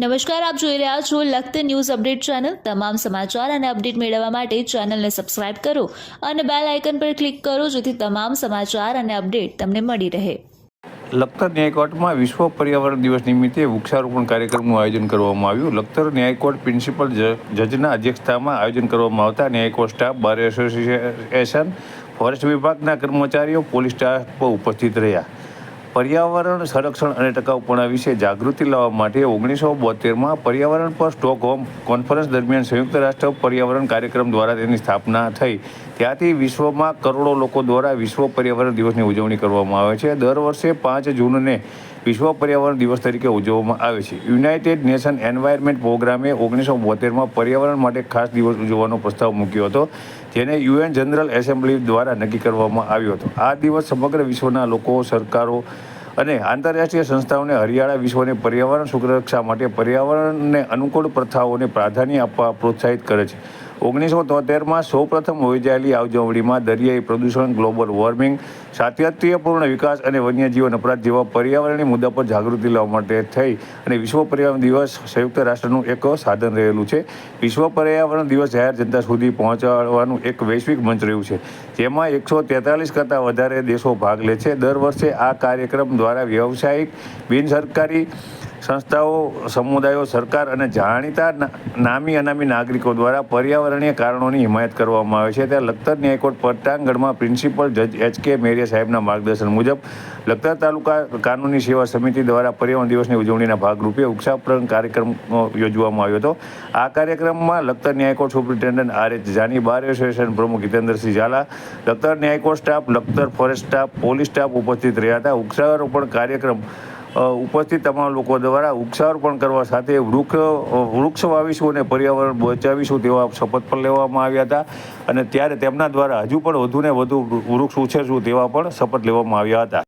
નમસ્કાર, આપ જોઈ રહ્યા છો લખત ન્યૂઝ અપડેટ ચેનલ. તમામ સમાચાર અને અપડેટ મેળવવા માટે ચેનલને સબસ્ક્રાઇબ કરો અને બેલ આઇકન પર ક્લિક કરો જેથી તમામ સમાચાર અને અપડેટ તમને મળી રહે. લખતર ન્યાયકોર્ટમાં વિશ્વ પર્યાવરણ દિવસ નિમિત્તે વૃક્ષારોપણ કાર્યક્રમનું આયોજન કરવામાં આવ્યું. લખતર ન્યાયકોર્ટ પ્રિન્સિપલ જજના અધ્યક્ષતામાં આયોજન કરવામાં આવતા ન્યાયકોર્ટ સ્ટાફ, બાર એસોસિએશન, ફોરેસ્ટ વિભાગના કર્મચારીઓ, પોલીસ સ્ટાફ ઉપસ્થિત રહ્યા. પર્યાવરણ સંરક્ષણ અને ટકાઉપણા વિશે જાગૃતિ લાવવા માટે ઓગણીસો બોતેરમાં પર્યાવરણ પર સ્ટોકહોમ કોન્ફરન્સ દરમિયાન સંયુક્ત રાષ્ટ્ર પર્યાવરણ કાર્યક્રમ દ્વારા તેની સ્થાપના થઈ. ત્યાંથી વિશ્વમાં કરોડો લોકો દ્વારા વિશ્વ પર્યાવરણ દિવસની ઉજવણી કરવામાં આવે છે. દર વર્ષે પાંચ જૂનને વિશ્વ પર્યાવરણ દિવસ તરીકે ઉજવવામાં આવે છે. યુનાઇટેડ નેશન એન્વાયરમેન્ટ પ્રોગ્રામે ઓગણીસો બોતેરમાં પર્યાવરણ માટે ખાસ દિવસ ઉજવવાનો પ્રસ્તાવ મૂક્યો હતો, જેને યુએન જનરલ એસેમ્બલી દ્વારા નક્કી કરવામાં આવ્યો હતો. આ દિવસ સમગ્ર વિશ્વના લોકો, સરકારો અને આંતરરાષ્ટ્રીય સંસ્થાઓને હરિયાળા વિશ્વને પર્યાવરણ સુરક્ષા માટે પર્યાવરણને અનુકૂળ પ્રથાઓને પ્રાધાન્ય આપવા પ્રોત્સાહિત કરે છે. ઓગણીસો તોતેરમાં સૌપ્રથમ યોજાયેલી આ દરિયાઈ પ્રદૂષણ, ગ્લોબલ વોર્મિંગ સાતત્યપૂર્ણ વિકાસ અને વન્યજીવન અપરાધ જેવા પર્યાવરણીય મુદ્દા પર જાગૃતિ લાવવા માટે થઈ અને વિશ્વ પર્યાવરણ દિવસ સંયુક્ત રાષ્ટ્રનું એક સાધન રહેલું છે. વિશ્વ પર્યાવરણ દિવસ જાહેર જનતા સુધી પહોંચાડવાનું એક વૈશ્વિક મંચ રહ્યું છે, જેમાં એકસો તેતાલીસ કરતાં વધારે દેશો ભાગ લે છે. દર વર્ષે આ કાર્યક્રમ દ્વારા વ્યવસાયિક, બિનસરકારી સંસ્થાઓ, સમુદાયો, સરકાર અને જાણીતા નામી અનામી નાગરિકો દ્વારા પર્યાવરણીય કારણોની હિમાયત કરવામાં આવે છે. ત્યાં લખતર ન્યાયકોર્ટ પટ્ટાંગણમાં પ્રિન્સિપલ જજ એચ કે મેરિયા સાહેબના માર્ગદર્શન મુજબ, લખતર તાલુકા કાનૂની સેવા સમિતિ દ્વારા પર્યાવરણ દિવસની ઉજવણીના ભાગરૂપે વૃક્ષારોપણ કાર્યક્રમ યોજવામાં આવ્યો હતો. આ કાર્યક્રમમાં Lakhtar ન્યાયકોર્ટ superintendent R H Jani, bar association પ્રમુખ Hitendrasinh Zala, Lakhtar ન્યાયકોર્ટ staff, Lakhtar forest staff, police staff ઉપસ્થિત રહ્યા હતા. વૃક્ષારોપણ કાર્યક્રમ ઉપસ્થિત તમામ લોકો દ્વારા વૃક્ષારોપણ કરવા સાથે વૃક્ષ વૃક્ષ વાવીશું અને પર્યાવરણ બચાવીશું તેવા શપથ પણ લેવામાં આવ્યા હતા. અને ત્યારે તેમના દ્વારા હજુ પણ વધુને વધુ વૃક્ષ ઉછેરશું તેવા પણ શપથ લેવામાં આવ્યા હતા.